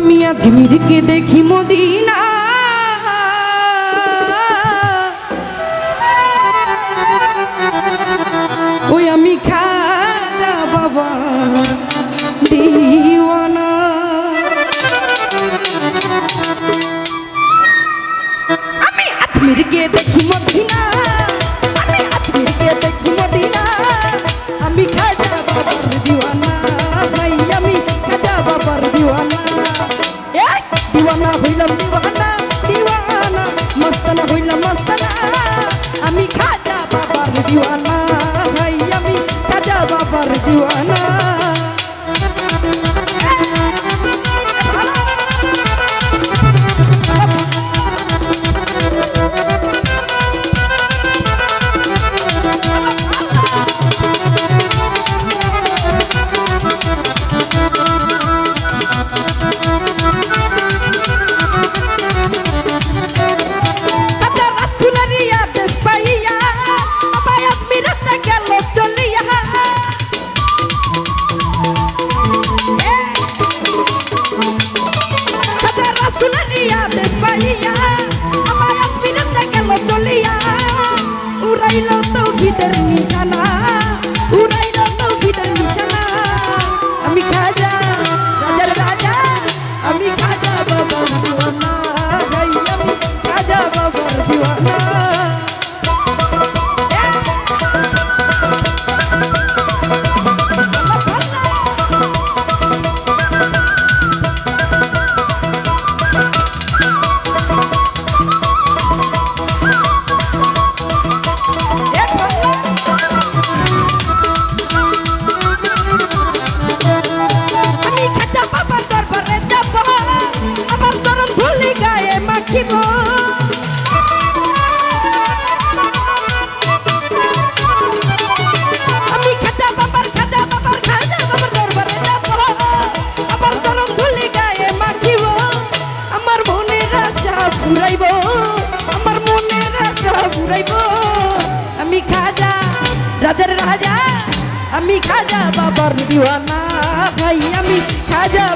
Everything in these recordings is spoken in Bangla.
আমি আজমিরকে দেখি মদিনা। ওই আমি খাজা বাবা দিওয়ানা। আমি আজমিরকে দেখি মদিনা। বাবা। ঘুরাইব, আমার মনের আশা ঘুরাইব। আমি খাজা, রাজার রাজা, আমি খাজা বাবার দিওয়ানা। ভাই, আমি খাজা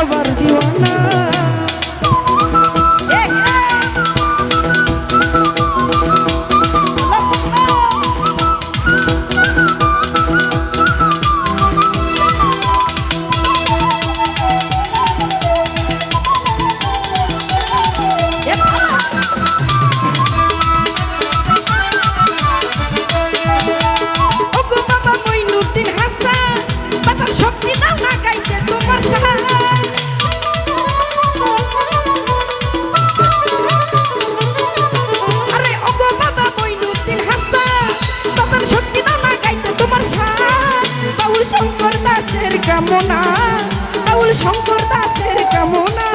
আবার দিওয়ানা কামনা রাহুল শঙ্কর দাসের কামনা।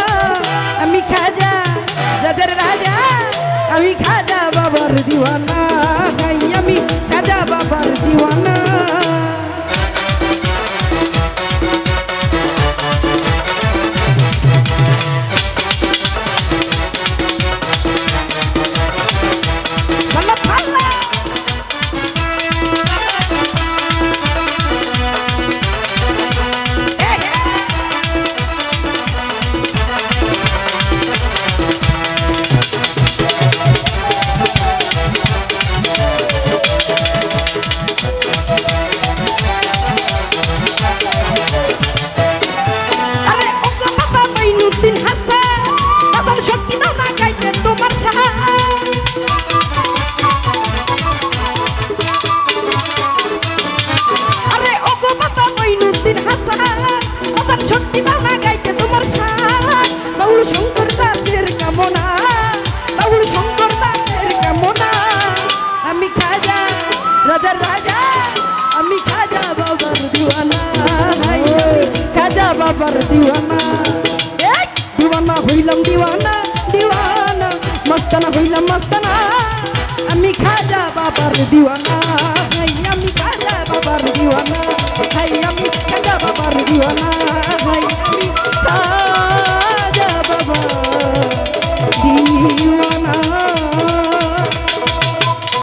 আমি খাজা, যাদের রাজা, আমি খাজা বাবার দিওয়ানা। তাই আমি খাজা বাবা আবার দিওয়ানা। দিওয়ানা হইলাম দিওয়ানা দিওয়ানা। মস্তানা হইলাম মস্তানা। আমি খাজা বাবার দিওয়ানা।